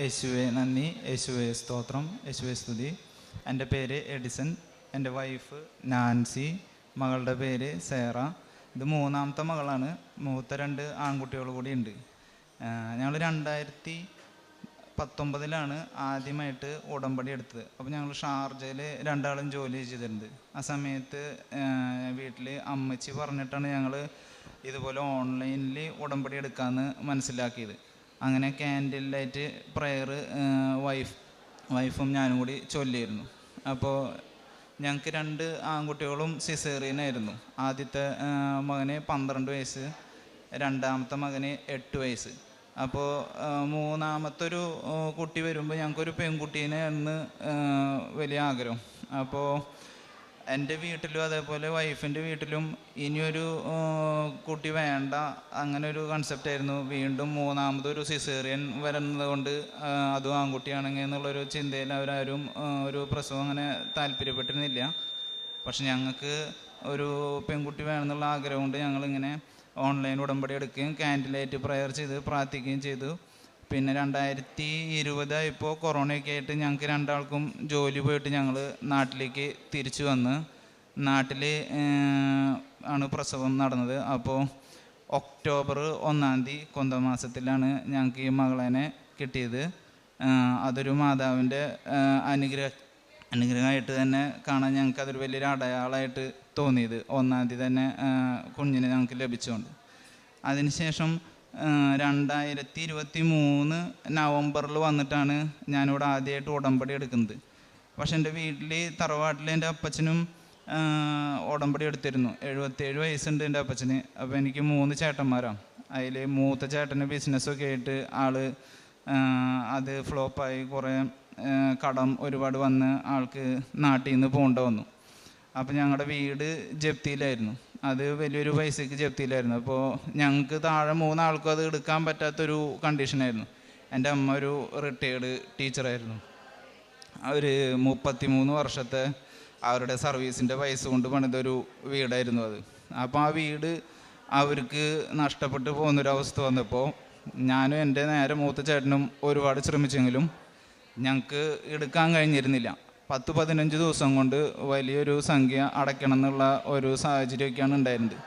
യേശുവെ നന്ദി. യേശുവെ സ്തോത്രം. യേശുവെ സ്തുതി. എന്റെ പേര് എഡിസൺ. എന്റെ വൈഫ് നാൻസി. മകളുടെ പേര് സേറ. ഇത് മൂന്നാമത്തെ മകളാണ്. മൂത്ത രണ്ട് ആൺകുട്ടികൾ കൂടി ഉണ്ട്. ഞങ്ങൾ രണ്ടായിരത്തി പത്തൊമ്പതിലാണ് ആദ്യമായിട്ട് ഉടമ്പടി എടുത്തത്. അപ്പോൾ ഞങ്ങൾ ഷാർജയിൽ രണ്ടാളും ജോലി ചെയ്തിട്ടുണ്ട്. ആ സമയത്ത് വീട്ടിൽ അമ്മച്ചി പറഞ്ഞിട്ടാണ് ഞങ്ങൾ ഇതുപോലെ ഓൺലൈനിൽ ഉടമ്പടി എടുക്കാമെന്ന് മനസ്സിലാക്കിയത്. അങ്ങനെ ക്യാൻഡിൽ ലൈറ്റ് പ്രെയർ വൈഫ് വൈഫും ഞാനും കൂടി ചൊല്ലിയിരുന്നു. അപ്പോൾ ഞങ്ങൾക്ക് രണ്ട് ആൺകുട്ടികളും സിസേറിയനായിരുന്നു ആദ്യത്തെ മകന് പന്ത്രണ്ട് വയസ്സ് രണ്ടാമത്തെ മകന് എട്ട് വയസ്സ്. അപ്പോൾ മൂന്നാമത്തെ ഒരു കുട്ടി വരുമ്പോൾ ഞങ്ങൾക്കൊരു പെൺകുട്ടീനെ എന്ന് വലിയ ആഗ്രഹം. അപ്പോൾ എന്റെ വീട്ടിലും അതേപോലെ വൈഫിന്റെ വീട്ടിലും ഇനിയൊരു കുട്ടി വേണ്ട അങ്ങനെ ഒരു കൺസെപ്റ്റ് ആയിരുന്നു. വീണ്ടും മൂന്നാമതൊരു സിസേറിയൻ വരുന്നത് കൊണ്ട് അതും ആൺകുട്ടിയാണെങ്കിൽ എന്നുള്ളൊരു ചിന്തയിൽ അവരാരും ഒരു പ്രസവം അങ്ങനെ താല്പര്യപ്പെട്ടിരുന്നില്ല. പക്ഷെ ഞങ്ങൾക്ക് ഒരു പെൺകുട്ടി വേണമെന്നുള്ള ആഗ്രഹം കൊണ്ട് ഞങ്ങളിങ്ങനെ ഓൺലൈൻ ഉടമ്പടി എടുക്കുകയും ക്യാൻഡിലായിട്ട് പ്രയർ ചെയ്ത് പ്രാർത്ഥിക്കുകയും ചെയ്തു. പിന്നെ രണ്ടായിരത്തി ഇരുപതായപ്പോൾ കൊറോണയൊക്കെ ആയിട്ട് ഞങ്ങൾക്ക് രണ്ടാൾക്കും ജോലി പോയിട്ട് ഞങ്ങൾ നാട്ടിലേക്ക് തിരിച്ചു വന്ന്. നാട്ടിൽ ആണ് പ്രസവം നടന്നത്. അപ്പോൾ ഒക്ടോബർ ഒന്നാം തീയതി കൊന്തമാസത്തിലാണ് ഞങ്ങൾക്ക് ഈ മകളനെ കിട്ടിയത്. അതൊരു മാതാവിന്റെ അനുഗ്രഹ അനുഗ്രഹമായിട്ട് തന്നെ കാണാൻ ഞങ്ങൾക്ക് അതൊരു വലിയൊരു അടയാളമായിട്ട് തോന്നിയത്. ഒന്നാം തീയതി തന്നെ കുഞ്ഞിനെ ഞങ്ങൾക്ക് ലഭിച്ചുകൊണ്ട് അതിനുശേഷം രണ്ടായിരത്തി ഇരുപത്തി മൂന്ന് നവംബറിൽ വന്നിട്ടാണ് ഞാനിവിടെ ആദ്യമായിട്ട് ഉടമ്പടി എടുക്കുന്നത്. പക്ഷെ എന്റെ വീട്ടിൽ തറവാട്ടിൽ എന്റെ അപ്പച്ചനും ഉടമ്പടി എടുത്തിരുന്നു. എഴുപത്തേഴ് വയസ്സുണ്ട് എന്റെ അപ്പച്ചന്. അപ്പോൾ എനിക്ക് മൂന്ന് ചേട്ടന്മാരാണ് അതിൽ മൂത്ത ചേട്ടന് ബിസിനസ്സൊക്കെ ആയിട്ട് ആൾ അത് ഫ്ലോപ്പായി കുറേ കടം ഒരുപാട് വന്ന് ആൾക്ക് നാട്ടിൽ നിന്ന് പോകേണ്ട വന്നു. അപ്പോൾ ഞങ്ങളുടെ വീട് ജപ്തിയിലായിരുന്നു. അത് വലിയൊരു പൈസക്ക് ജപ്തിയിലായിരുന്നു അപ്പോൾ ഞങ്ങൾക്ക് താഴെ മൂന്നാൾക്കും അത് എടുക്കാൻ പറ്റാത്തൊരു കണ്ടീഷനായിരുന്നു എന്റെ അമ്മ ഒരു റിട്ടയേർഡ് ടീച്ചറായിരുന്നു അവർ മുപ്പത്തി മൂന്ന് വർഷത്തെ അവരുടെ സർവീസിന്റെ പൈസ കൊണ്ട് പണിതൊരു വീടായിരുന്നു അത്. അപ്പോൾ ആ വീട് അവർക്ക് നഷ്ടപ്പെട്ടു പോകുന്നൊരവസ്ഥ വന്നപ്പോൾ ഞാനും എന്റെ നേരെ മൂത്ത ചേട്ടനും ഒരുപാട് ശ്രമിച്ചെങ്കിലും ഞങ്ങൾക്ക് എടുക്കാൻ കഴിഞ്ഞിരുന്നില്ല. പത്ത് പതിനഞ്ച് ദിവസം കൊണ്ട് വലിയൊരു സംഖ്യ അടയ്ക്കണം എന്നുള്ള ഒരു സാഹചര്യമൊക്കെയാണ് ഉണ്ടായിരുന്നത്.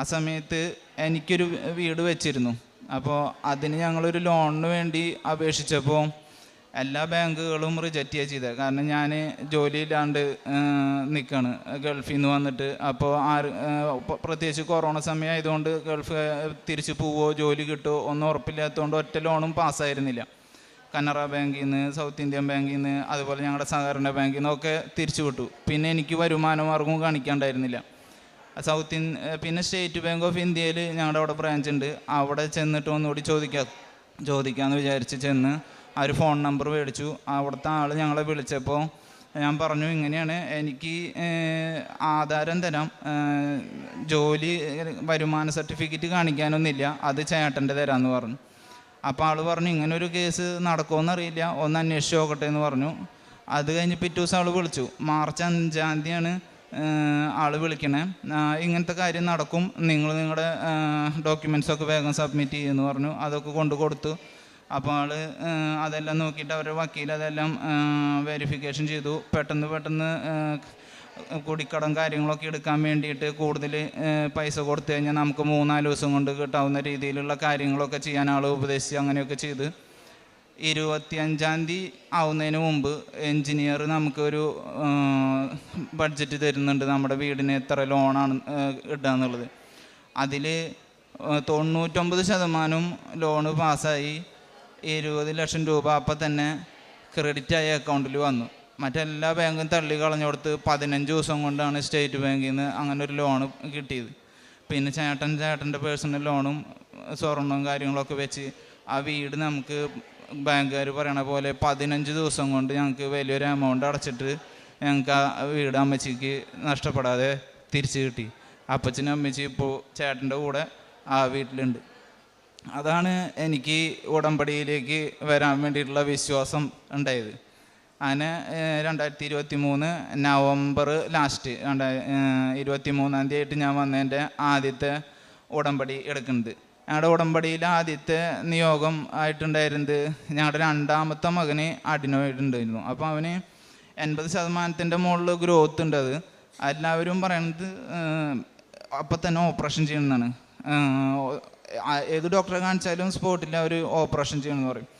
ആ സമയത്ത് എനിക്കൊരു വീട് വെച്ചിരുന്നു. അപ്പോൾ അതിന് ഞങ്ങളൊരു ലോണിന് വേണ്ടി അപേക്ഷിച്ചപ്പോൾ എല്ലാ ബാങ്കുകളും റിജക്റ്റ് ചെയ്യുക ചെയ്തത്. കാരണം ഞാൻ ജോലിയില്ലാണ്ട് നിൽക്കുകയാണ് ഗൾഫിൽ നിന്ന് വന്നിട്ട് അപ്പോൾ ആര് പ്രത്യേകിച്ച് കൊറോണ സമയം ആയതുകൊണ്ട് ഗൾഫ് തിരിച്ചു പോവോ ജോലി കിട്ടുമോ ഒന്നും ഉറപ്പില്ലാത്തതുകൊണ്ട് ഒറ്റ ലോണും പാസ്സായിരുന്നില്ല കനറ ബാങ്കിൽ നിന്ന് സൗത്ത് ഇന്ത്യൻ ബാങ്കിൽ നിന്ന് അതുപോലെ ഞങ്ങളുടെ സഹകരണ ബാങ്കിൽ നിന്നൊക്കെ തിരിച്ചു വിട്ടു. പിന്നെ എനിക്ക് വരുമാന മാർഗവും കാണിക്കാണ്ടായിരുന്നില്ല. സൗത്ത് ഇൻ പിന്നെ സ്റ്റേറ്റ് ബാങ്ക് ഓഫ് ഇന്ത്യയിൽ ഞങ്ങളുടെ അവിടെ ബ്രാഞ്ച് ഉണ്ട് അവിടെ ചെന്നിട്ട് ഒന്നുകൂടി ചോദിക്കാം ചോദിക്കാമെന്ന് വിചാരിച്ച് ചെന്ന് ആ ഒരു ഫോൺ നമ്പർ മേടിച്ചു. അവിടുത്തെ ആൾ ഞങ്ങളെ വിളിച്ചപ്പോൾ ഞാൻ പറഞ്ഞു ഇങ്ങനെയാണ് എനിക്ക് ആധാരം തരാം. ജോലി വരുമാന സർട്ടിഫിക്കറ്റ് കാണിക്കാനൊന്നുമില്ല. അത് ചേട്ടന്റെ തരാമെന്ന് പറഞ്ഞു. അപ്പോൾ ആൾ പറഞ്ഞു ഇങ്ങനൊരു കേസ് നടക്കുമെന്നറിയില്ല ഒന്ന് അന്വേഷിച്ച് നോക്കട്ടെ എന്ന് പറഞ്ഞു. അത് കഴിഞ്ഞ് പിറ്റേ ദിവസം ആൾ വിളിച്ചു. മാർച്ച് അഞ്ചാം തീയതിയാണ് ആൾ വിളിക്കണേ. ഇങ്ങനത്തെ കാര്യം നടക്കും. നിങ്ങൾ നിങ്ങളുടെ ഡോക്യുമെൻസൊക്കെ വേഗം സബ്മിറ്റ് ചെയ്യുമെന്ന് പറഞ്ഞു. അതൊക്കെ കൊണ്ട് കൊടുത്തു. അപ്പോൾ ആൾ അതെല്ലാം നോക്കിയിട്ട് അവരുടെ വക്കീൽ അതെല്ലാം വെരിഫിക്കേഷൻ ചെയ്തു. പെട്ടെന്ന് പെട്ടെന്ന് കുടിക്കടം കാര്യങ്ങളൊക്കെ എടുക്കാൻ വേണ്ടിയിട്ട് കൂടുതൽ പൈസ കൊടുത്തു കഴിഞ്ഞാൽ നമുക്ക് മൂന്നാൽ ദിവസം കൊണ്ട് കിട്ടാവുന്ന രീതിയിലുള്ള കാര്യങ്ങളൊക്കെ ചെയ്യാൻ ആൾ ഉപദേശിച്ച് അങ്ങനെയൊക്കെ ചെയ്ത് ഇരുപത്തിയഞ്ചാം തീയതി ആവുന്നതിന് മുമ്പ് എൻജിനീയർ നമുക്കൊരു ബഡ്ജറ്റ് തരുന്നുണ്ട് നമ്മുടെ വീടിന് എത്ര ലോണാണ് ഇടുക എന്നുള്ളത് അതിൽ തൊണ്ണൂറ്റൊമ്പത് ശതമാനം ലോണ് പാസ്സായി ഇരുപത് ലക്ഷം രൂപ അപ്പം തന്നെ ക്രെഡിറ്റ് ആയ അക്കൗണ്ടിൽ വന്നു. മറ്റെല്ലാ ബാങ്കും തള്ളി കളഞ്ഞുകൊടുത്ത് പതിനഞ്ച് ദിവസം കൊണ്ടാണ് സ്റ്റേറ്റ് ബാങ്കിൽ നിന്ന് അങ്ങനെ ഒരു ലോണ് കിട്ടിയത്. പിന്നെ ചേട്ടൻ ചേട്ടന്റെ പേഴ്സണൽ ലോണും സ്വർണവും കാര്യങ്ങളൊക്കെ വെച്ച് ആ വീട് നമുക്ക് ബാങ്കുകാർ പറയണ പോലെ പതിനഞ്ച് ദിവസം കൊണ്ട് ഞങ്ങൾക്ക് വലിയൊരു എമൗണ്ട് അടച്ചിട്ട് ഞങ്ങൾക്ക് ആ വീട് അമ്മച്ചിക്ക് നഷ്ടപ്പെടാതെ തിരിച്ചു കിട്ടി. അപ്പച്ചനും അമ്മച്ചി ഇപ്പോൾ ചേട്ടന്റെ കൂടെ ആ വീട്ടിലുണ്ട്. അതാണ് എനിക്ക് ഉടമ്പടിയിലേക്ക് വരാൻ വേണ്ടിയിട്ടുള്ള വിശ്വാസം ഉണ്ടായത്. അങ്ങനെ രണ്ടായിരത്തി ഇരുപത്തി മൂന്ന് നവംബർ ലാസ്റ്റ് രണ്ടായി ഇരുപത്തി മൂന്നാം തീയതി ആയിട്ട് ഞാൻ വന്നതിന്റെ ആദ്യത്തെ ഉടമ്പടി എടുക്കുന്നത്. ഞങ്ങളുടെ ഉടമ്പടിയിൽ ആദ്യത്തെ നിയോഗം ആയിട്ടുണ്ടായിരുന്നത് ഞങ്ങളുടെ രണ്ടാമത്തെ മകന് അഡിനോയിഡ് ഉണ്ടായിരുന്നു അപ്പോൾ അവന് എൺപത് ശതമാനത്തിന്റെ മുകളിൽ ഗ്രോത്ത് ഉണ്ട് അത്. എല്ലാവരും പറയണത് അപ്പം തന്നെ ഓപ്പറേഷൻ ചെയ്യണമെന്നാണ് ഏത് ഡോക്ടറെ കാണിച്ചാലും സ്പോട്ടിൽ അവർ ഓപ്പറേഷൻ ചെയ്യണമെന്ന് പറയും.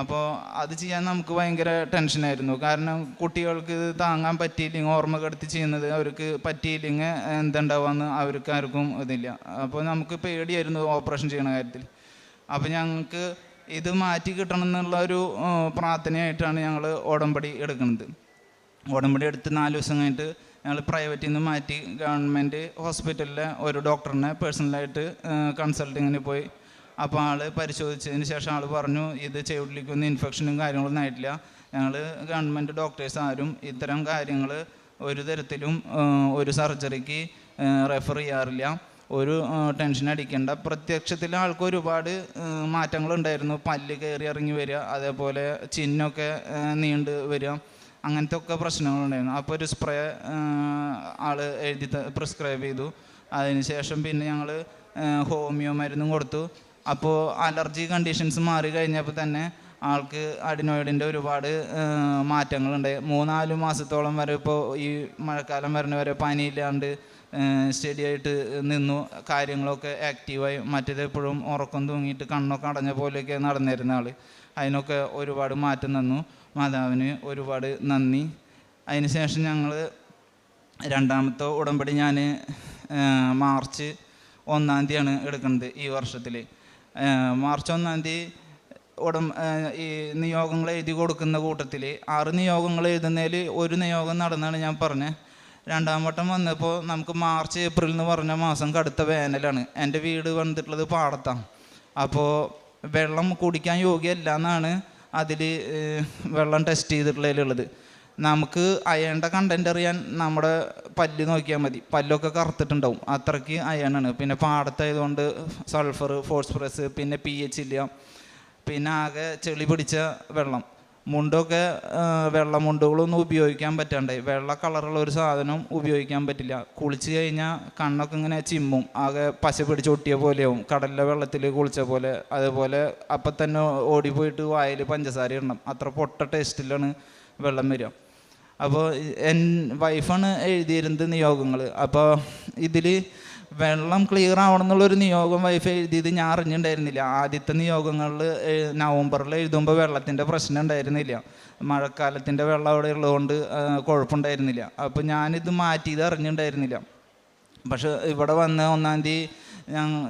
അപ്പോൾ അത് ചെയ്യാൻ നമുക്ക് ഭയങ്കര ടെൻഷനായിരുന്നു കാരണം കുട്ടികൾക്ക് ഇത് താങ്ങാൻ പറ്റിയില്ലെങ്കിൽ ഓർമ്മ കെടുത്തി ചെയ്യുന്നത് അവർക്ക് പറ്റിയില്ലെങ്കിൽ എന്തുണ്ടാവുമെന്ന് അവർക്ക് ആർക്കും ഇതില്ല. അപ്പോൾ നമുക്ക് പേടിയായിരുന്നു ഓപ്പറേഷൻ ചെയ്യണ കാര്യത്തിൽ. അപ്പോൾ ഞങ്ങൾക്ക് ഇത് മാറ്റി കിട്ടണം എന്നുള്ള ഒരു പ്രാർത്ഥനയായിട്ടാണ് ഞങ്ങൾ ഓടമ്പടി എടുക്കുന്നത്. ഉടമ്പടി എടുത്ത് നാല് ദിവസം കഴിഞ്ഞിട്ട് ഞങ്ങൾ പ്രൈവറ്റിൽ നിന്ന് മാറ്റി ഗവൺമെന്റ് ഹോസ്പിറ്റലിലെ ഒരു ഡോക്ടറിനെ പേഴ്സണലായിട്ട് കൺസൾട്ടിങ്ങിന് പോയി അപ്പോൾ ആൾ പരിശോധിച്ചതിന് ശേഷം ആൾ പറഞ്ഞു ഇത് ചെവിട്ടിലേക്കൊന്നും ഇൻഫെക്ഷനും കാര്യങ്ങളൊന്നും ആയിട്ടില്ല. ഞങ്ങൾ ഗവൺമെന്റ് ഡോക്ടേഴ്സ് ആരും ഇത്തരം കാര്യങ്ങൾ ഒരു തരത്തിലും ഒരു സർജറിക്ക് റെഫർ ചെയ്യാറില്ല. ഒരു ടെൻഷൻ അടിക്കേണ്ട. പ്രത്യക്ഷത്തിൽ ആൾക്ക് ഒരുപാട് മാറ്റങ്ങളുണ്ടായിരുന്നു. പല്ല് കയറി ഇറങ്ങി വരിക അതേപോലെ ചിഹ്നമൊക്കെ ആ, നീണ്ട് വരിക അങ്ങനത്തെ ഒക്കെ പ്രശ്നങ്ങളുണ്ടായിരുന്നു. അപ്പോൾ ഒരു സ്പ്രേ ആൾ എഴുതി പ്രിസ്ക്രൈബ് ചെയ്തു. അതിനുശേഷം പിന്നെ ഞങ്ങൾ ഹോമിയോ മരുന്നും കൊടുത്തു. അപ്പോൾ അലർജി കണ്ടീഷൻസ് മാറി കഴിഞ്ഞപ്പോൾ തന്നെ ആൾക്ക് അഡിനോയിഡിന്റെ ഒരുപാട് മാറ്റങ്ങളുണ്ട്. മൂന്നാൽ മാസത്തോളം വരെ ഇപ്പോൾ ഈ മഴക്കാലം വരുന്ന വരെ പനിയില്ലാണ്ട് സ്റ്റഡി ആയിട്ട് നിന്നു. കാര്യങ്ങളൊക്കെ ആക്റ്റീവായി. മറ്റേത് എപ്പോഴും ഉറക്കം തൂങ്ങിയിട്ട് കണ്ണൊക്കെ അടഞ്ഞ പോലെയൊക്കെ നടന്നിരുന്ന ആൾ അതിനൊക്കെ ഒരുപാട് മാറ്റം തന്നു. മാതാവിന് ഒരുപാട് നന്ദി. അതിന് ശേഷം ഞങ്ങൾ രണ്ടാമത്തെ ഉടമ്പടി ഞാൻ മാർച്ച് ഒന്നാം തീയതിയാണ് എടുക്കുന്നത് ഈ വർഷത്തിൽ മാർച്ച് ഒന്നാം തീയതി ഉടം ഈ നിയോഗങ്ങൾ എഴുതി കൊടുക്കുന്ന കൂട്ടത്തിൽ ആറ് നിയോഗങ്ങൾ എഴുതുന്നതിൽ ഒരു നിയോഗം നടന്നാണ് ഞാൻ പറഞ്ഞത്. രണ്ടാം വട്ടം വന്നപ്പോൾ നമുക്ക് മാർച്ച് ഏപ്രിൽ എന്ന് പറഞ്ഞ മാസം കടുത്ത വേനലാണ്. എന്റെ വീട് വന്നിട്ടുള്ളത് പാടത്താണ്. അപ്പോൾ വെള്ളം കുടിക്കാൻ യോഗ്യമല്ല എന്നാണ് അതിൽ വെള്ളം ടെസ്റ്റ് ചെയ്തിട്ടുള്ളതിലുള്ളത്. നമുക്ക് അയണിന്റെ കണ്ടന്റ് അറിയാൻ നമ്മുടെ പല്ല് നോക്കിയാൽ മതി. പല്ലൊക്കെ കറുത്തിട്ടുണ്ടാവും. അത്രയ്ക്ക് അയണാണ് പിന്നെ പാടത്തായതുകൊണ്ട് സൾഫർ ഫോസ്ഫറസ് പിന്നെ പി എച്ച് ഇല്ല. പിന്നെ ആകെ ചെളി പിടിച്ച വെള്ളം. മുണ്ടൊക്കെ ആ, വെള്ള മുണ്ടുകളൊന്നും ഉപയോഗിക്കാൻ പറ്റാണ്ടായി. വെള്ള കളറുള്ള ഒരു സാധനം ഉപയോഗിക്കാൻ പറ്റില്ല. കുളിച്ച് കഴിഞ്ഞാൽ കണ്ണൊക്കെ ഇങ്ങനെ ചിമ്മും. ആകെ പശ പിടിച്ച് ഒട്ടിയ പോലെയാവും. കടലിലെ വെള്ളത്തിൽ കുളിച്ച പോലെ. അതേപോലെ അപ്പം തന്നെ ഓടിപ്പോയിട്ട് വായിൽ പഞ്ചസാര ഇടണം. അത്ര പൊട്ട ടേസ്റ്റിലാണ് വെള്ളം വരിക. അപ്പോൾ എൻ വൈഫാണ് എഴുതിയിരുന്നത് നിയോഗങ്ങൾ അപ്പോൾ ഇതിൽ വെള്ളം ക്ലിയർ ആവണം എന്നുള്ളൊരു നിയോഗം വൈഫ് എഴുതിയത് ഞാൻ അറിഞ്ഞിട്ടുണ്ടായിരുന്നില്ല ആദ്യത്തെ നിയോഗങ്ങളിൽ നവംബറിൽ എഴുതുമ്പോൾ വെള്ളത്തിന്റെ പ്രശ്നം ഉണ്ടായിരുന്നില്ല. മഴക്കാലത്തിന്റെ വെള്ളം അവിടെ ഉള്ളതുകൊണ്ട് കുഴപ്പമുണ്ടായിരുന്നില്ല അപ്പോൾ ഞാനിത് മാറ്റിയത് അറിഞ്ഞിട്ടുണ്ടായിരുന്നില്ല പക്ഷെ ഇവിടെ വന്ന് ഒന്നാം തീയതി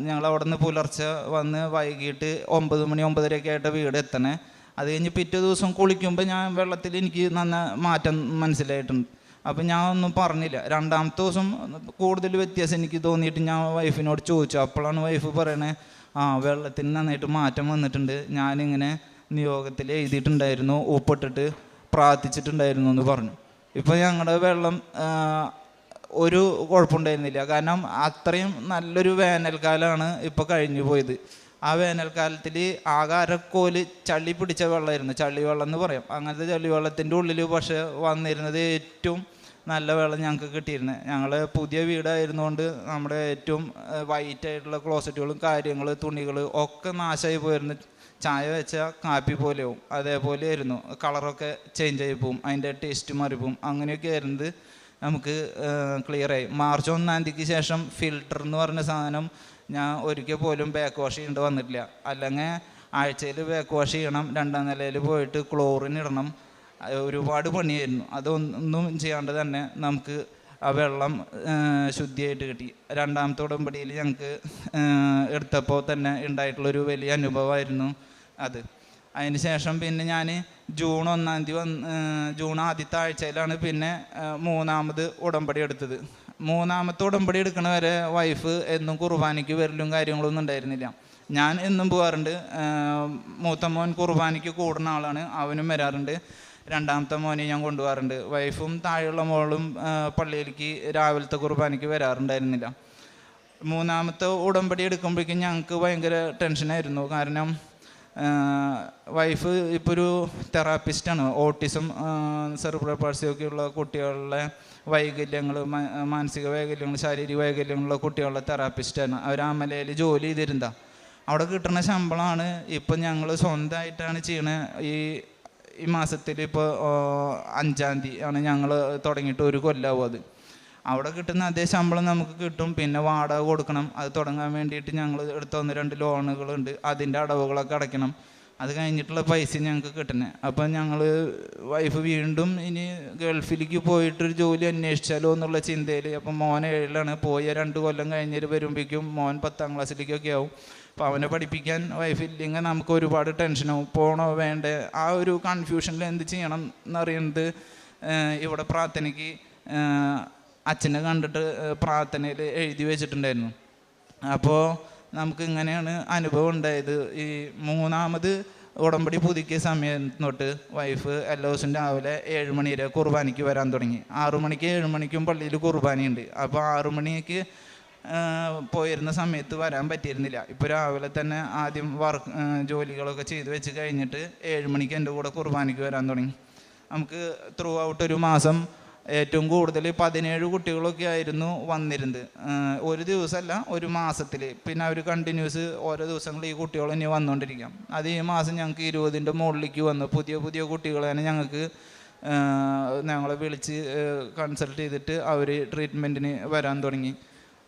ഞങ്ങൾ അവിടെ നിന്ന് പുലർച്ചെ വന്ന് വൈകിട്ട് ഒമ്പത് മണി ഒമ്പതരയൊക്കെ ആയിട്ട് വീട് എത്തണേ അത് കഴിഞ്ഞ് പിറ്റേ ദിവസം കുളിക്കുമ്പോൾ ഞാൻ വെള്ളത്തിൽ എനിക്ക് നന്ന മാറ്റം മനസ്സിലായിട്ടുണ്ട്. അപ്പം ഞാൻ ഒന്നും പറഞ്ഞില്ല. രണ്ടാമത്തെ ദിവസം കൂടുതൽ വ്യത്യാസം എനിക്ക് തോന്നിയിട്ട് ഞാൻ വൈഫിനോട് ചോദിച്ചു. അപ്പോഴാണ് വൈഫ് പറയണേ ആ വെള്ളത്തിന് നന്നായിട്ട് മാറ്റം വന്നിട്ടുണ്ട്. ഞാനിങ്ങനെ നിയോഗത്തിൽ എഴുതിയിട്ടുണ്ടായിരുന്നു. ഉപ്പിട്ടിട്ട് പ്രാർത്ഥിച്ചിട്ടുണ്ടായിരുന്നു എന്ന് പറഞ്ഞു. ഇപ്പോൾ ഞങ്ങളുടെ വെള്ളം ഒരു കുഴപ്പമുണ്ടായിരുന്നില്ല കാരണം അത്രയും നല്ലൊരു വേനൽക്കാലമാണ് ഇപ്പോൾ കഴിഞ്ഞു പോയത്. ആ വേനൽക്കാലത്തിൽ ആകെ അരക്കോൽ ചളി പിടിച്ച വെള്ളമായിരുന്നു ചളി വെള്ളം എന്ന് പറയും. അങ്ങനത്തെ ചളി വെള്ളത്തിന്റെ ഉള്ളിൽ പക്ഷേ വന്നിരുന്നത് ഏറ്റവും നല്ല വെള്ളം ഞങ്ങൾക്ക് കിട്ടിയിരുന്നത് ഞങ്ങൾ പുതിയ വീടായിരുന്നുകൊണ്ട് നമ്മുടെ ഏറ്റവും വൈറ്റ് ആയിട്ടുള്ള ക്ലോസറ്റുകളും കാര്യങ്ങൾ തുണികൾ ഒക്കെ നാശമായി പോയിരുന്നു. ചായ വെച്ച കാപ്പി പോലെയാവും. അതേപോലെ ആയിരുന്നു. കളറൊക്കെ ചേഞ്ച് ആയി പോവും. അതിന്റെ ടേസ്റ്റ് മാറിപ്പോവും അങ്ങനെയൊക്കെ ആയിരുന്നത് നമുക്ക് ക്ലിയറായി മാർച്ച് ഒന്നാം തീയതിക്ക് ശേഷം ഫിൽട്ടർ എന്ന് പറഞ്ഞ സാധനം ഞാൻ ഒരിക്കൽ പോലും ബാക്ക് വാഷ് ചെയ്യേണ്ടി വന്നിട്ടില്ല. അല്ലെങ്കിൽ ആഴ്ചയിൽ ബാക്ക് വാഷ് ചെയ്യണം രണ്ടാം നിലയിൽ പോയിട്ട് ക്ലോറിൻ ഇടണം. ഒരുപാട് പണിയായിരുന്നു. അതൊന്നും ചെയ്യാണ്ട് തന്നെ നമുക്ക് ആ വെള്ളം ശുദ്ധിയായിട്ട് കിട്ടി. രണ്ടാമത്തെ ഉടമ്പടിയിൽ ഞങ്ങൾക്ക് എടുത്തപ്പോൾ തന്നെ ഉണ്ടായിട്ടുള്ളൊരു വലിയ അനുഭവമായിരുന്നു അത്. ശേഷം പിന്നെ ഞാൻ ജൂൺ ഒന്നാം തീയതി വന്ന് ജൂൺ ആദ്യത്തെ ആഴ്ചയിലാണ് പിന്നെ മൂന്നാമത് ഉടമ്പടി എടുത്തത്. മൂന്നാമത്തെ ഉടമ്പടി എടുക്കണവരെ വൈഫ് എന്നും കുർബാനയ്ക്ക് വരലും കാര്യങ്ങളൊന്നും ഉണ്ടായിരുന്നില്ല. ഞാൻ എന്നും പോകാറുണ്ട്. ആ, മൂത്ത മോൻ കുർബാനയ്ക്ക് കൂടുന്ന ആളാണ്. അവനും വരാറുണ്ട്. രണ്ടാമത്തെ മോനെ ഞാൻ കൊണ്ടുപോകാറുണ്ട്. വൈഫും താഴെയുള്ള മോളും പള്ളിയിലേക്ക് രാവിലത്തെ കുർബാനയ്ക്ക് വരാറുണ്ടായിരുന്നില്ല. മൂന്നാമത്തെ ഉടമ്പടി എടുക്കുമ്പോഴേക്കും ഞങ്ങൾക്ക് ഭയങ്കര ടെൻഷനായിരുന്നു കാരണം വൈഫ് ഇപ്പോൾ ഒരു തെറാപ്പിസ്റ്റാണ് ഓട്ടിസം സെർബ്രൽ പാൾസി കുട്ടികളുടെ വൈകല്യങ്ങൾ മാനസിക വൈകല്യങ്ങൾ ശാരീരിക വൈകല്യങ്ങളുള്ള കുട്ടികളുടെ തെറാപ്പിസ്റ്റാണ്. അവർ അമലയിൽ ജോലി ചെയ്തിരുന്നതാണ് അവിടെ കിട്ടുന്ന ശമ്പളമാണ് ഇപ്പം ഞങ്ങൾ സ്വന്തമായിട്ടാണ് ചെയ്യണ ഈ ഈ മാസത്തിൽ ഇപ്പോൾ അഞ്ചാം തീയതി ആണ് ഞങ്ങൾ തുടങ്ങിയിട്ട് ഒരു കൊല്ലാവും അത്. അവിടെ കിട്ടുന്ന അതേ ശമ്പളം നമുക്ക് കിട്ടും. പിന്നെ വാടക കൊടുക്കണം. അത് തുടങ്ങാൻ വേണ്ടിയിട്ട് ഞങ്ങൾ എടുത്ത ഒന്ന് രണ്ട് ലോണുകളുണ്ട്. അതിന്റെ അടവുകളൊക്കെ അടയ്ക്കണം. അത് കഴിഞ്ഞിട്ടുള്ള പൈസ ഞങ്ങൾക്ക് കിട്ടണേ. അപ്പം ഞങ്ങൾ വൈഫ് വീണ്ടും ഇനി ഗൾഫിലേക്ക് പോയിട്ടൊരു ജോലി അന്വേഷിച്ചാലോ എന്നുള്ള ചിന്തയിൽ അപ്പം മോൻ ഏഴിലാണ്. പോയ രണ്ട് കൊല്ലം കഴിഞ്ഞിട്ട് വരുമ്പോഴേക്കും മോൻ പത്താം ക്ലാസ്സിലേക്കൊക്കെ ആവും. അപ്പം അവനെ പഠിപ്പിക്കാൻ വൈഫ് ഇല്ലെങ്കിൽ നമുക്ക് ഒരുപാട് ടെൻഷനാവും പോണോ വേണ്ടേ? ആ ഒരു കൺഫ്യൂഷനിൽ എന്ത് ചെയ്യണം എന്നറിയുന്നത് ഇവിടെ പ്രാർത്ഥനയ്ക്ക് അച്ഛനെ കണ്ടിട്ട് പ്രാർത്ഥനയിൽ എഴുതി വെച്ചിട്ടുണ്ടായിരുന്നു. അപ്പോൾ നമുക്ക് ഇങ്ങനെയാണ് അനുഭവം ഉണ്ടായത്. ഈ മൂന്നാമത് ഉടമ്പടി പുതുക്കിയ സമയം തൊട്ട് വൈഫ് എല്ലാ ദിവസം രാവിലെ ഏഴ് മണി വരെ കുർബാനയ്ക്ക് വരാൻ തുടങ്ങി. ആറു മണിക്ക് ഏഴ് മണിക്കും പള്ളിയിൽ കുർബാനയുണ്ട്. അപ്പോൾ ആറു മണിക്ക് പോയിരുന്ന സമയത്ത് വരാൻ പറ്റിയിരുന്നില്ല. ഇപ്പോൾ രാവിലെ തന്നെ ആദ്യം വർക്ക് ജോലികളൊക്കെ ചെയ്തു വെച്ച് കഴിഞ്ഞിട്ട് ഏഴ് മണിക്ക് എന്റെ കൂടെ കുർബാനയ്ക്ക് വരാൻ തുടങ്ങി. നമുക്ക് ത്രൂ ഔട്ട് ഒരു മാസം ഏറ്റവും കൂടുതൽ പതിനേഴ് കുട്ടികളൊക്കെ ആയിരുന്നു വന്നിരുന്നത്. ഒരു ദിവസമല്ല ഒരു മാസത്തിൽ. പിന്നെ അവർ കണ്ടിന്യൂസ് ഓരോ ദിവസങ്ങൾ ഈ കുട്ടികൾ ഇനി വന്നുകൊണ്ടിരിക്കാം. അത് ഈ മാസം ഞങ്ങൾക്ക് ഇരുപതിന്റെ മുകളിലേക്ക് വന്നു. പുതിയ പുതിയ കുട്ടികളെ ഞങ്ങൾക്ക് ഞങ്ങളെ വിളിച്ച് കൺസൾട്ട് ചെയ്തിട്ട് അവർ ട്രീറ്റ്മെന്റിന് വരാൻ തുടങ്ങി.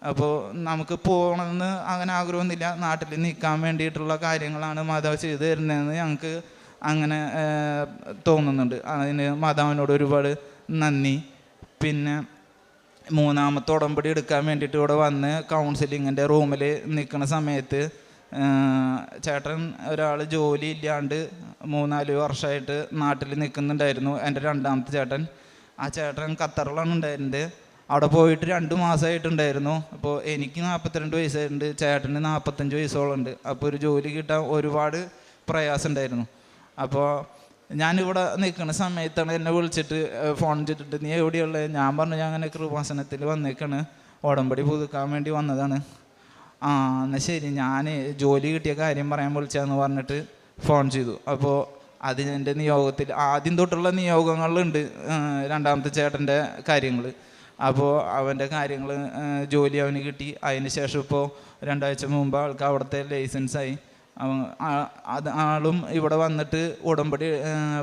അപ്പോൾ നമുക്ക് പോകണമെന്ന് അങ്ങനെ ആഗ്രഹമൊന്നുമില്ല. നാട്ടിൽ നിൽക്കാൻ വേണ്ടിയിട്ടുള്ള കാര്യങ്ങളാണ് മാതാവ് ചെയ്തു തരുന്നതെന്ന് ഞങ്ങൾക്ക് അങ്ങനെ തോന്നുന്നുണ്ട്. അതിന് മാതാവിനോട് ഒരുപാട് നന്ദി. പിന്നെ മൂന്നാമത്തെ ഉടമ്പടി എടുക്കാൻ വേണ്ടിയിട്ട് ഇവിടെ വന്ന് കൗൺസിലിങ്ങിന്റെ റൂമിൽ നിൽക്കുന്ന സമയത്ത് ചേട്ടൻ ഒരാൾ ജോലി ഇല്ലാണ്ട് മൂന്നാൽ വർഷമായിട്ട് നാട്ടിൽ നിൽക്കുന്നുണ്ടായിരുന്നു എന്റെ രണ്ടാമത്തെ ചേട്ടൻ. ആ ചേട്ടൻ ഖത്തറിലാണ് ഉണ്ടായിരുന്നത്. അവിടെ പോയിട്ട് രണ്ട് മാസമായിട്ടുണ്ടായിരുന്നു അപ്പോൾ എനിക്ക് നാൽപ്പത്തിരണ്ട് വയസ്സായിട്ടുണ്ട് ചേട്ടന് നാൽപ്പത്തഞ്ച് വയസ്സോളം ഉണ്ട് അപ്പോൾ ഒരു ജോലി കിട്ടാൻ ഒരുപാട് പ്രയാസം ഉണ്ടായിരുന്നു അപ്പോൾ ഞാനിവിടെ നിൽക്കുന്ന സമയത്താണ് എന്നെ വിളിച്ചിട്ട് ഫോൺ ചെയ്തിട്ട് നീ എവിടെയുള്ളത് ഞാൻ പറഞ്ഞു ഞാൻ അങ്ങനെ കൃപാസനത്തിൽ വന്നേക്കാണ്. ഉടമ്പടി പുതുക്കാൻ വേണ്ടി വന്നതാണ്. ആ എന്നാൽ ശരി. ഞാൻ ജോലി കിട്ടിയ കാര്യം പറയാൻ വിളിച്ചതെന്ന് പറഞ്ഞിട്ട് ഫോൺ ചെയ്തു. അപ്പോൾ അതിന്റെ നിയോഗത്തിൽ ആദ്യം തൊട്ടുള്ള നിയോഗങ്ങളുണ്ട് രണ്ടാമത്തെ ചേട്ടന്റെ കാര്യങ്ങൾ. അപ്പോൾ അവന്റെ കാര്യങ്ങൾ ജോലി അവന് കിട്ടി. അതിന് ശേഷം ഇപ്പോൾ രണ്ടാഴ്ച മുമ്പ് ആൾക്ക് അവിടുത്തെ ലൈസൻസായി ആളും ഇവിടെ വന്നിട്ട് ഉടമ്പടി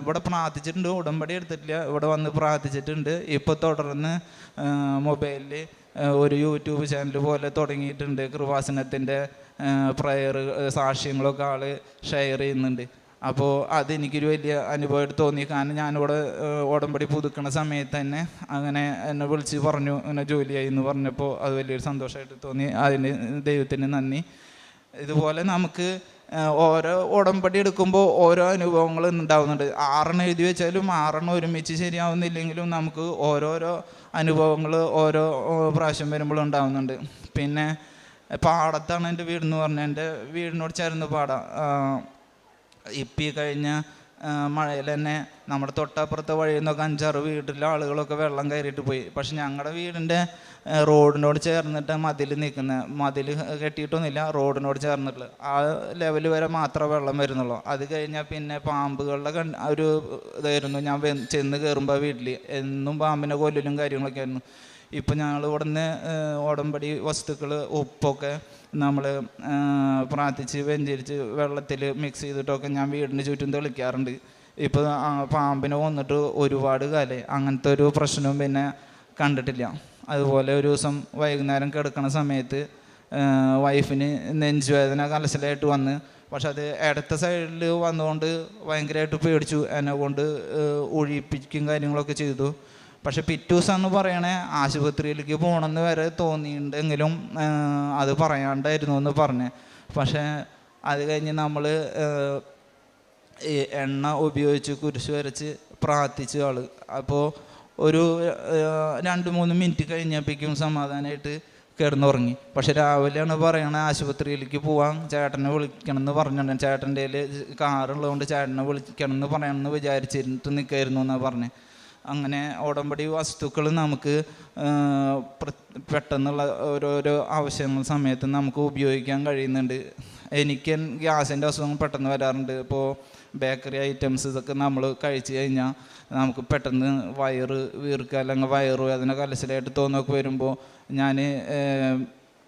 ഇവിടെ പ്രാർത്ഥിച്ചിട്ടുണ്ട്. ഉടമ്പടി എടുത്തിട്ടില്ല. ഇവിടെ വന്ന് പ്രാർത്ഥിച്ചിട്ടുണ്ട്. ഇപ്പോൾ തുടർന്ന് മൊബൈലിൽ ഒരു യൂട്യൂബ് ചാനൽ പോലെ തുടങ്ങിയിട്ടുണ്ട്. കൃപാസനത്തിന്റെ പ്രയർ സാക്ഷ്യങ്ങളൊക്കെ ആൾ ഷെയർ ചെയ്യുന്നുണ്ട്. അപ്പോൾ അതെനിക്കൊരു വലിയ അനുഭവമായിട്ട് തോന്നി. കാരണം ഞാനിവിടെ ഉടമ്പടി പുതുക്കണ സമയത്ത് തന്നെ അങ്ങനെ എന്നെ വിളിച്ച് പറഞ്ഞു. ഇങ്ങനെ ജോലിയായി എന്ന് പറഞ്ഞപ്പോൾ അത് വലിയൊരു സന്തോഷമായിട്ട് തോന്നി. അതിന് ദൈവത്തിന് നന്ദി. ഇതുപോലെ നമുക്ക് ഓരോ ഉടമ്പടി എടുക്കുമ്പോൾ ഓരോ അനുഭവങ്ങൾ ഉണ്ടാവുന്നുണ്ട്. ആറെണ്ണം എഴുതി വെച്ചാലും ആറെണ്ണം ഒരുമിച്ച് ശരിയാവുന്നില്ലെങ്കിലും നമുക്ക് ഓരോരോ അനുഭവങ്ങൾ ഓരോ പ്രാവശ്യം വരുമ്പോൾ ഉണ്ടാവുന്നുണ്ട്. പിന്നെ പാടത്താണ് എന്റെ വീടെന്ന് പറഞ്ഞാൽ എന്റെ വീടിനോട് ചേർന്ന് പാടാം. ഇപ്പി കഴിഞ്ഞ മഴയിൽ തന്നെ നമ്മുടെ തൊട്ടപ്പുറത്തെ വഴിയിൽ നിന്നൊക്കെ അഞ്ചാറ് വീട്ടിലെ ആളുകളൊക്കെ വെള്ളം കയറിയിട്ട് പോയി. പക്ഷെ ഞങ്ങളുടെ വീടിന്റെ റോഡിനോട് ചേർന്നിട്ട് മതിൽ നിൽക്കുന്ന മതിൽ കെട്ടിയിട്ടൊന്നുമില്ല റോഡിനോട് ചേർന്നിട്ടുള്ള ആ ലെവൽ വരെ മാത്രമേ വെള്ളം വരുന്നുള്ളൂ. അത് കഴിഞ്ഞാൽ പിന്നെ പാമ്പുകളുടെ കൺ ഒരു ഇതായിരുന്നു. ഞാൻ ചെന്ന് കയറുമ്പോൾ വീട്ടിൽ എന്നും പാമ്പിന്റെ കൊല്ലലും കാര്യങ്ങളൊക്കെ ആയിരുന്നു. ഇപ്പം ഞങ്ങൾ ഇവിടുന്ന് ഓടമ്പടി വസ്തുക്കൾ ഉപ്പൊക്കെ നമ്മൾ പ്രാർത്ഥിച്ച് വെഞ്ചരിച്ച് വെള്ളത്തിൽ മിക്സ് ചെയ്തിട്ടൊക്കെ ഞാൻ വീടിന് ചുറ്റും തെളിക്കാറുണ്ട്. ഇപ്പോൾ പാമ്പിനെ വന്നിട്ട് ഒരുപാട് കാലം അങ്ങനത്തെ ഒരു പ്രശ്നവും പിന്നെ കണ്ടിട്ടില്ല. അതുപോലെ ഒരു ദിവസം വൈകുന്നേരം കിടക്കുന്ന സമയത്ത് വൈഫിന് നെഞ്ചുവേദന കലശലായിട്ട് വന്ന് പക്ഷെ അത് ഇടത്തെ സൈഡിൽ വന്നുകൊണ്ട് ഭയങ്കരമായിട്ട് പേടിച്ചു. എന്നെ കൊണ്ട് ഒഴിപ്പിക്കും കാര്യങ്ങളൊക്കെ ചെയ്തു. പക്ഷെ പിറ്റേ ദിവസം എന്ന് പറയണേ ആശുപത്രിയിലേക്ക് പോകണമെന്ന് വരെ തോന്നിയിട്ടുണ്ടെങ്കിലും അത് പറയാണ്ടായിരുന്നു എന്ന് പറഞ്ഞു. പക്ഷേ അത് കഴിഞ്ഞ് നമ്മൾ എണ്ണ ഉപയോഗിച്ച് കുരിശ് വരച്ച് പ്രാർത്ഥിച്ചു ആൾ അപ്പോൾ ഒരു രണ്ട് മൂന്ന് മിനിറ്റ് കഴിഞ്ഞപ്പോഴേക്കും സമാധാനമായിട്ട് കിടന്നുറങ്ങി. പക്ഷെ രാവിലെയാണ് പറയണത് ആശുപത്രിയിലേക്ക് പോവാൻ ചേട്ടനെ വിളിക്കണം എന്ന് പറഞ്ഞിട്ടുണ്ട്. ചേട്ടന്റെ കാറുള്ളതുകൊണ്ട് ചേട്ടനെ വിളിക്കണം എന്ന് പറയണമെന്ന് വിചാരിച്ചിരുന്നിട്ട് നിൽക്കായിരുന്നു എന്നാണ് പറഞ്ഞത് അങ്ങനെ ഉടമ്പടി വസ്തുക്കൾ നമുക്ക് പെട്ടെന്നുള്ള ഓരോരോ ആവശ്യങ്ങൾ സമയത്ത് നമുക്ക് ഉപയോഗിക്കാൻ കഴിയുന്നുണ്ട്. എനിക്ക് ഗ്യാസിന്റെ അസുഖം പെട്ടെന്ന് വരാറുണ്ട്. ഇപ്പോൾ ബേക്കറി ഐറ്റംസ് ഇതൊക്കെ നമ്മൾ കഴിച്ചു കഴിഞ്ഞാൽ നമുക്ക് പെട്ടെന്ന് വയറ് വീർക്കുക അല്ലെങ്കിൽ വയറ് വേദന കലശലായിട്ട് തോന്നൊക്കെ വരുമ്പോൾ ഞാൻ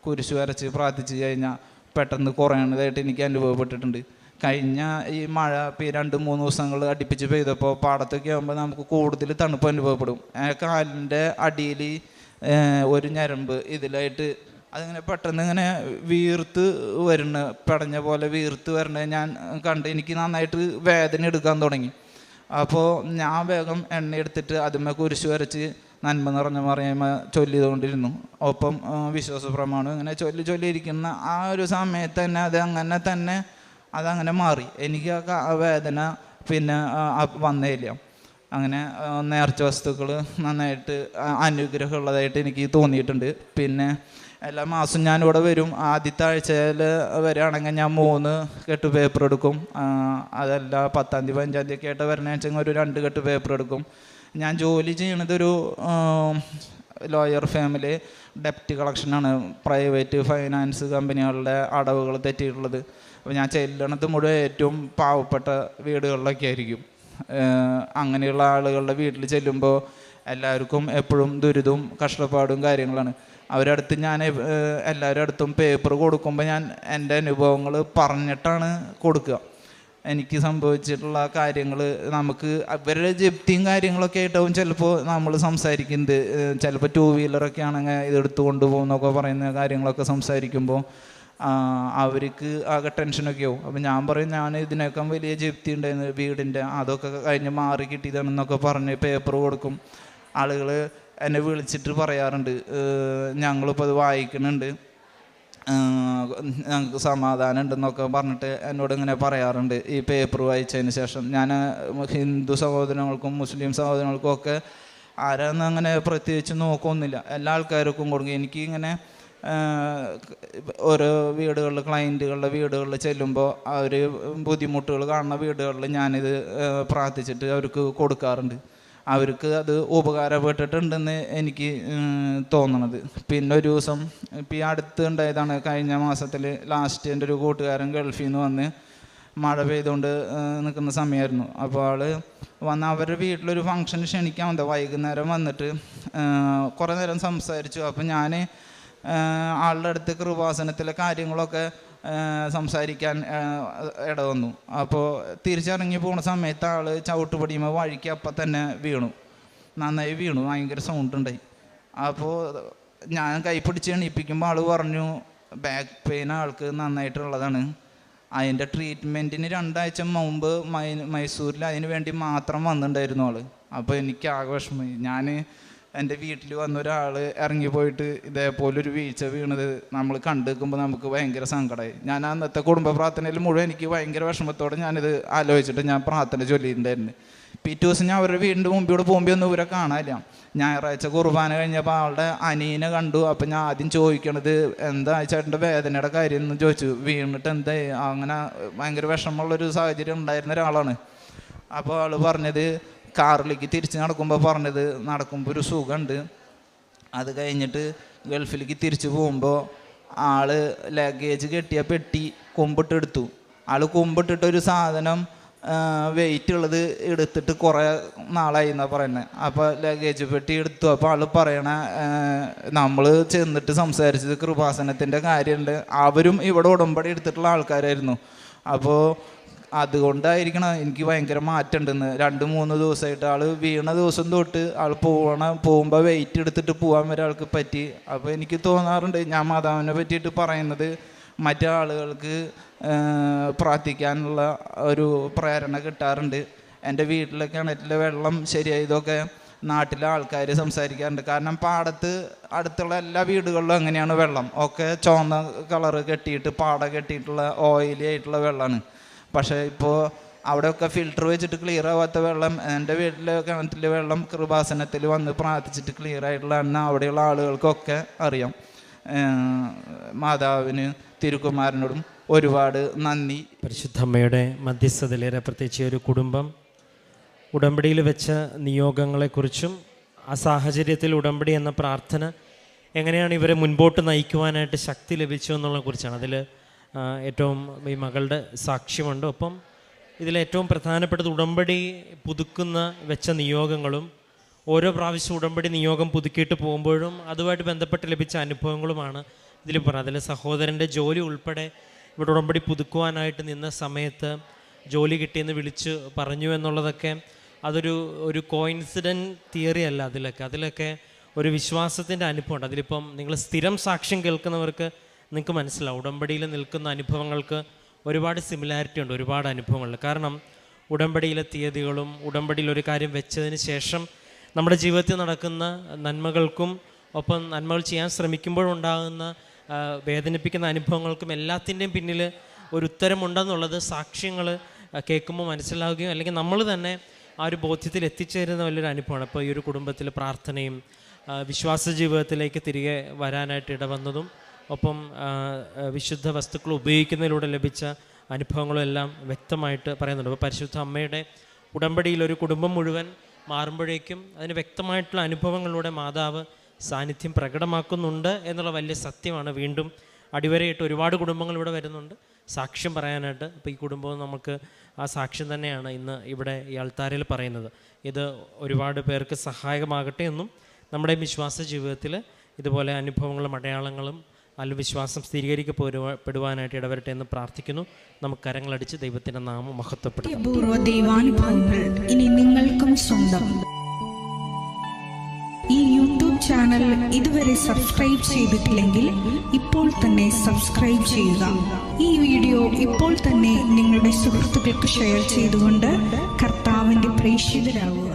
കുരിശു വരച്ച് പ്രാർത്ഥിച്ചു കഴിഞ്ഞാൽ പെട്ടെന്ന് കുറയണതായിട്ട് എനിക്ക് അനുഭവപ്പെട്ടിട്ടുണ്ട്. കഴിഞ്ഞ ഈ മഴ ഇപ്പോൾ രണ്ട് മൂന്ന് ദിവസങ്ങൾ അടുപ്പിച്ച് പെയ്തപ്പോൾ പാടത്തൊക്കെ ആകുമ്പോൾ നമുക്ക് കൂടുതൽ തണുപ്പ് അനുഭവപ്പെടും. കാലിന്റെ അടിയിൽ ഒരു ഞരമ്പ് ഇതിലായിട്ട് അതിങ്ങനെ പെട്ടെന്ന് ഇങ്ങനെ വീർത്ത് വരുന്ന പടഞ്ഞ പോലെ വീർത്ത് വരണത് ഞാൻ കണ്ട് എനിക്ക് നന്നായിട്ട് വേദന എടുക്കാൻ തുടങ്ങി. അപ്പോൾ ഞാൻ വേഗം എണ്ണ എടുത്തിട്ട് അതിമേ കുരിശ് വരച്ച് നന്മ നിറഞ്ഞ മറിയമ്മ ചൊല്ലിതുകൊണ്ടിരുന്നു ഒപ്പം വിശ്വാസ പ്രമാണം ഇങ്ങനെ ചൊല്ലി ചൊല്ലിയിരിക്കുന്ന ആ ഒരു സമയത്ത് തന്നെ അത് അങ്ങനെ തന്നെ അതങ്ങനെ മാറി. എനിക്ക് ആ വേദന പിന്നെ വന്നേയില്ല. അങ്ങനെ നേർച്ച വസ്തുക്കൾ നന്നായിട്ട് അനുഗ്രഹമുള്ളതായിട്ട് എനിക്ക് തോന്നിയിട്ടുണ്ട്. പിന്നെ എല്ലാ ഞാൻ ഞാനിവിടെ വരും. ആദ്യത്തെ ആഴ്ചയിൽ വരികയാണെങ്കിൽ ഞാൻ മൂന്ന് കെട്ട് പേപ്പർ എടുക്കും. അതല്ല പത്താം തീയതി പതിനഞ്ചാം തീയതി ഒക്കെ ആയിട്ട് വരണ വെച്ചെങ്കിൽ ഒരു രണ്ട് കെട്ട് പേപ്പർ എടുക്കും. ഞാൻ ജോലി ചെയ്യണതൊരു ലോയർ ഫാമിലി ഡെപ്റ്റ് കളക്ഷനാണ് പ്രൈവറ്റ് ഫൈനാൻസ് കമ്പനികളുടെ അടവുകൾ തെറ്റിയിട്ടുള്ളത്. അപ്പോൾ ഞാൻ ചെല്ലണത് മുഴുവൻ ഏറ്റവും പാവപ്പെട്ട വീടുകളിലൊക്കെ ആയിരിക്കും. അങ്ങനെയുള്ള ആളുകളുടെ വീട്ടിൽ ചെല്ലുമ്പോൾ എല്ലാവർക്കും എപ്പോഴും ദുരിതവും കഷ്ടപ്പാടും കാര്യങ്ങളാണ്. അവരുടെ അടുത്ത് ഞാൻ എല്ലാവരുടെ അടുത്തും പേപ്പർ കൊടുക്കുമ്പോൾ ഞാൻ എന്റെ അനുഭവങ്ങൾ പറഞ്ഞിട്ടാണ് കൊടുക്കുക. എനിക്ക് സംഭവിച്ചിട്ടുള്ള കാര്യങ്ങൾ നമുക്ക് അവരുടെ ജപ്തിയും കാര്യങ്ങളൊക്കെ ആയിട്ടാവും ചിലപ്പോൾ നമ്മൾ സംസാരിക്കുന്നത്. ചിലപ്പോൾ ടൂ വീലറൊക്കെ ആണെങ്കിൽ ഇതെടുത്ത് കൊണ്ടുപോകുന്നൊക്കെ പറയുന്ന കാര്യങ്ങളൊക്കെ സംസാരിക്കുമ്പോൾ അവർക്ക് ആകെ ടെൻഷനൊക്കെ ആവും. അപ്പം ഞാൻ പറയും ഞാൻ ഇതിനേക്കാൾ വലിയ ജപ്തി ഉണ്ടായിരുന്നു വീടിന്റെ അതൊക്കെ കഴിഞ്ഞ് മാറി കിട്ടിയതാണെന്നൊക്കെ പറഞ്ഞ് പേപ്പർ കൊടുക്കും. ആളുകൾ എന്നെ വിളിച്ചിട്ട് പറയാറുണ്ട് ഞങ്ങളിപ്പോൾ അത് വായിക്കുന്നുണ്ട്. ഞങ്ങൾക്ക് സമാധാനം ഉണ്ടെന്നൊക്കെ പറഞ്ഞിട്ട് എന്നോട് ഇങ്ങനെ പറയാറുണ്ട്. ഈ പേപ്പർ വായിച്ചതിന് ശേഷം ഞാൻ ഹിന്ദു സഹോദരങ്ങൾക്കും മുസ്ലിം സഹോദരങ്ങൾക്കും ഒക്കെ ആരാന്ന് അങ്ങനെ പ്രത്യേകിച്ച് നോക്കൊന്നുമില്ല. എല്ലാ ആൾക്കാർക്കും കൊടുക്കും. എനിക്ക് ഇങ്ങനെ ഓരോ വീടുകളിൽ ക്ലയന്റുകളുടെ വീടുകളിൽ ചെല്ലുമ്പോൾ അവർ ബുദ്ധിമുട്ടുകൾ കാണുന്ന വീടുകളിൽ ഞാനിത് പ്രാർത്ഥിച്ചിട്ട് അവർക്ക് കൊടുക്കാറുണ്ട്. അവർക്ക് അത് ഉപകാരപ്പെട്ടിട്ടുണ്ടെന്ന് എനിക്ക് തോന്നണത്. പിന്നെ ഒരു ദിവസം ഇപ്പം ഈ അടുത്ത് ഉണ്ടായതാണ് കഴിഞ്ഞ മാസത്തിൽ ലാസ്റ്റ് എന്റെ ഒരു കൂട്ടുകാരൻ ഗൾഫിൽ നിന്ന് വന്ന് മഴ പെയ്തുകൊണ്ട് നിൽക്കുന്ന സമയമായിരുന്നു അപ്പോൾ ആൾ വന്ന് അവരുടെ വീട്ടിലൊരു ഫംഗ്ഷൻ ക്ഷണിക്കാൻ വന്നത് വൈകുന്നേരം വന്നിട്ട് കുറേ നേരം സംസാരിച്ചു. അപ്പോൾ ഞാൻ ആളുടെ അടുത്ത് കൃപാസനത്തിലെ കാര്യങ്ങളൊക്കെ സംസാരിക്കാൻ ആ, ഇട വന്നു. അപ്പോൾ തിരിച്ചിറങ്ങി പോണ സമയത്ത് ആൾ ചവിട്ടുപടിയുമ്പോൾ വഴിക്ക് അപ്പം തന്നെ വീണു. നന്നായി വീണു. ഭയങ്കര സൗണ്ട് ഉണ്ടായി. അപ്പോൾ ഞാൻ കൈ പിടിച്ച് എണീപ്പിക്കുമ്പോൾ ആൾ പറഞ്ഞു ബാക്ക് പെയിൻ ആൾക്ക് നന്നായിട്ടുള്ളതാണ്. അതിന്റെ ട്രീറ്റ്മെന്റിന് രണ്ടാഴ്ച മുമ്പ് മൈ മൈസൂരിൽ അതിന് വേണ്ടി മാത്രം വന്നിട്ടുണ്ടായിരുന്നു ആൾ അപ്പോൾ എനിക്ക് ആകെ വിഷമമായി. ഞാൻ എന്റെ വീട്ടിൽ വന്ന ഒരാൾ ഇറങ്ങിപ്പോയിട്ട് ഇതേപോലെ ഒരു വീഴ്ച വീണത് നമ്മൾ കണ്ടു നിൽക്കുമ്പോൾ നമുക്ക് ഭയങ്കര സങ്കടമായി. ഞാൻ അന്നത്തെ കുടുംബ പ്രാർത്ഥനയിൽ മുഴുവൻ എനിക്ക് ഭയങ്കര വിഷമത്തോടെ ഞാനിത് ആലോചിച്ചിട്ട് ഞാൻ പ്രാർത്ഥന ചൊല്ലിയിട്ടുണ്ടായിരുന്നു. പിറ്റേ ദിവസം ഞാൻ അവരുടെ വീടിന്റെ മുമ്പിലൂടെ പോകുമ്പോൾ ഒന്നും ഇവരെ കാണാനില്ല. ഞായറാഴ്ച കുർബാന കഴിഞ്ഞപ്പോൾ ആളുടെ അനീനെ കണ്ടു. അപ്പം ഞാൻ ആദ്യം ചോദിക്കണത് എന്താ ചേട്ടന്റെ വേദനയുടെ കാര്യം എന്ന് ചോദിച്ചു. വീണിട്ട് എന്താ? അങ്ങനെ ഭയങ്കര വിഷമമുള്ളൊരു സാഹചര്യം ഉണ്ടായിരുന്ന ഒരാളാണ്. അപ്പോൾ ആൾ പറഞ്ഞത് കാറിലേക്ക് തിരിച്ച് നടക്കുമ്പോൾ പറഞ്ഞത് നടക്കുമ്പോൾ ഒരു സുഖമുണ്ട് അത് കഴിഞ്ഞിട്ട് ഗൾഫിലേക്ക് തിരിച്ചു പോകുമ്പോൾ ആൾ ലഗേജ് കെട്ടിയ പെട്ടി കൊമ്പിട്ടെടുത്തു. ആൾ കൊമ്പിട്ടിട്ടൊരു സാധനം വെയിറ്റ് ഉള്ളത് എടുത്തിട്ട് കുറേ നാളായി എന്നാണ് പറയുന്നത് അപ്പോൾ ലഗേജ് പെട്ടി എടുത്തു. അപ്പോൾ ആൾ പറയണ നമ്മൾ ചെന്നിട്ട് സംസാരിച്ചത് കൃപാസനത്തിന്റെ കാര്യമുണ്ട് അവരും ഇവിടെ ഉടമ്പടി എടുത്തിട്ടുള്ള ആൾക്കാരായിരുന്നു. അപ്പോൾ അതുകൊണ്ടായിരിക്കണം എനിക്ക് ഭയങ്കര മാറ്റമുണ്ടെന്ന്. രണ്ട് മൂന്ന് ദിവസമായിട്ട് ആൾ വീണ ദിവസം തൊട്ട് ആൾ പോകണ പോകുമ്പോൾ വെയിറ്റ് എടുത്തിട്ട് പോകാൻ വരെ ആൾക്ക് പറ്റി. അപ്പോൾ എനിക്ക് തോന്നാറുണ്ട് ഞാൻ മാതാവിനെ പറ്റിയിട്ട് പറയുന്നത് മറ്റാളുകൾക്ക് പ്രാർത്ഥിക്കാനുള്ള ഒരു പ്രേരണ കിട്ടാറുണ്ട്. എന്റെ വീട്ടിലെ കിണറ്റിലെ വെള്ളം ശരിയായതൊക്കെ നാട്ടിലെ ആൾക്കാർ സംസാരിക്കാറുണ്ട്. കാരണം പാടത്ത് അടുത്തുള്ള എല്ലാ വീടുകളിലും അങ്ങനെയാണ് വെള്ളം. ഒക്കെ ചുവന്ന കളറ് കെട്ടിയിട്ട് പാട കെട്ടിയിട്ടുള്ള ഓയിലി ആയിട്ടുള്ള വെള്ളമാണ് പക്ഷേ ഇപ്പോൾ അവിടെയൊക്കെ ഫിൽറ്റർ വെച്ചിട്ട് ക്ലിയർ ആവാത്ത വെള്ളം എന്റെ വീട്ടിലെ കിണറ്റിലെ വെള്ളം കൃപാസനത്തിൽ വന്ന് പ്രാർത്ഥിച്ചിട്ട് ക്ലിയർ ആയിട്ടുള്ളതെന്ന് അവിടെയുള്ള ആളുകൾക്കൊക്കെ അറിയാം. മാതാവിന് തിരുക്കുമാരനോടും ഒരുപാട് നന്ദി. പരിശുദ്ധമ്മയുടെ മധ്യസ്ഥതയിലേറെ പ്രത്യേകിച്ച് ഒരു കുടുംബം ഉടമ്പടിയിൽ വെച്ച നിയോഗങ്ങളെക്കുറിച്ചും ആ സാഹചര്യത്തിൽ ഉടമ്പടി എന്ന പ്രാർത്ഥന എങ്ങനെയാണ് ഇവരെ മുൻപോട്ട് നയിക്കുവാനായിട്ട് ശക്തി ലഭിച്ചു എന്നുള്ളതിനെ കുറിച്ചാണ്. അതിൽ ഏറ്റവും ഈ മകളുടെ സാക്ഷ്യമുണ്ട്. ഒപ്പം ഇതിലേറ്റവും പ്രധാനപ്പെട്ടത് ഉടമ്പടി പുതുക്കുന്ന വെച്ച നിയോഗങ്ങളും ഓരോ പ്രാവശ്യം ഉടമ്പടി നിയോഗം പുതുക്കിയിട്ട് പോകുമ്പോഴും അതുമായിട്ട് ബന്ധപ്പെട്ട് ലഭിച്ച അനുഭവങ്ങളുമാണ് ഇതിൽ പറഞ്ഞത്. അതിൽ സഹോദരന്റെ ജോലി ഉൾപ്പെടെ ഇവിടെ ഉടമ്പടി പുതുക്കുവാനായിട്ട് നിന്ന സമയത്ത് ജോലി കിട്ടിയെന്ന് വിളിച്ച് പറഞ്ഞു എന്നുള്ളതൊക്കെ അതൊരു ഒരു കോയിൻസിഡന്റ് തിയറി അല്ല അതിലൊക്കെ. അതിലൊക്കെ ഒരു വിശ്വാസത്തിന്റെ അനുഭവമുണ്ട്. അതിലിപ്പം നിങ്ങൾ സ്ഥിരം സാക്ഷ്യം കേൾക്കുന്നവർക്ക് നിങ്ങൾക്ക് മനസ്സിലാവും. ഉടമ്പടിയിൽ നിൽക്കുന്ന അനുഭവങ്ങൾക്ക് ഒരുപാട് സിമിലാരിറ്റി ഉണ്ട് ഒരുപാട് അനുഭവങ്ങൾ. കാരണം ഉടമ്പടിയിലെ തീയതികളും ഉടമ്പടിയിൽ ഒരു കാര്യം വെച്ചതിന് ശേഷം നമ്മുടെ ജീവിതത്തിൽ നടക്കുന്ന നന്മകൾക്കും ഒപ്പം നന്മകൾ ചെയ്യാൻ ശ്രമിക്കുമ്പോഴുണ്ടാകുന്ന വേദനിപ്പിക്കുന്ന അനുഭവങ്ങൾക്കും എല്ലാത്തിന്റെയും പിന്നിൽ ഒരു ഉത്തരമുണ്ടെന്നുള്ളത് സാക്ഷ്യങ്ങൾ കേൾക്കുമ്പോൾ മനസ്സിലാവുകയും അല്ലെങ്കിൽ നമ്മൾ തന്നെ ആ ഒരു ബോധ്യത്തിൽ എത്തിച്ചേരുന്ന വലിയൊരു അനുഭവമാണ്. അപ്പോൾ ഈ ഒരു കുടുംബത്തിൽ പ്രാർത്ഥനയും വിശ്വാസ ജീവിതത്തിലേക്ക് തിരികെ വരാനായിട്ട് ഇടവന്നതും ഒപ്പം വിശുദ്ധ വസ്തുക്കൾ ഉപയോഗിക്കുന്നതിലൂടെ ലഭിച്ച അനുഭവങ്ങളും എല്ലാം വ്യക്തമായിട്ട് പറയുന്നുണ്ട്. അപ്പോൾ പരിശുദ്ധ അമ്മയുടെ ഉടമ്പടിയിൽ ഒരു കുടുംബം മുഴുവൻ മാറുമ്പോഴേക്കും അതിന് വ്യക്തമായിട്ടുള്ള അനുഭവങ്ങളിലൂടെ മാതാവ് സാന്നിധ്യം പ്രകടമാക്കുന്നുണ്ട് എന്നുള്ള വലിയ സത്യമാണ്. വീണ്ടും അടിവരയിട്ട് ഒരുപാട് കുടുംബങ്ങൾ ഇവിടെ വരുന്നുണ്ട്. സാക്ഷ്യം പറയാനായിട്ട് അപ്പോൾ ഈ കുടുംബവും നമുക്ക് ആ സാക്ഷ്യം തന്നെയാണ് ഇന്ന് ഇവിടെ ഈ അൾത്താരയിൽ പറയുന്നത്. ഇത് ഒരുപാട് പേർക്ക് സഹായകമാകട്ടെ എന്നും നമ്മുടെ വിശ്വാസ ജീവിതത്തിൽ ഇതുപോലെ അനുഭവങ്ങളും അടയാളങ്ങളും അല്ല വിശ്വാസം സ്ഥിരീകരിക്കപ്പെടുവാനായിട്ട് ഇടവരട്ടെ എന്ന് പ്രാർത്ഥിക്കുന്നു. നമുക്ക് കരങ്ങളടിച്ച് ദൈവത്തിന്റെ നാമം മഹത്വപ്പെടുത്താം. പൂർവ ദൈവാനുഭവങ്ങൾ ഇനി നിങ്ങൾക്കും സ്വന്തം. ഈ യൂട്യൂബ് ചാനൽ ഇതുവരെ സബ്സ്ക്രൈബ് ചെയ്തിട്ടില്ലെങ്കിൽ ഇപ്പോൾ തന്നെ സബ്സ്ക്രൈബ് ചെയ്യുക. ഈ വീഡിയോ ഇപ്പോൾ തന്നെ നിങ്ങളുടെ സുഹൃത്തുക്കൾക്ക് ഷെയർ ചെയ്തുകൊണ്ട് കർത്താവിന്റെ പ്രേക്ഷിതരാകുക.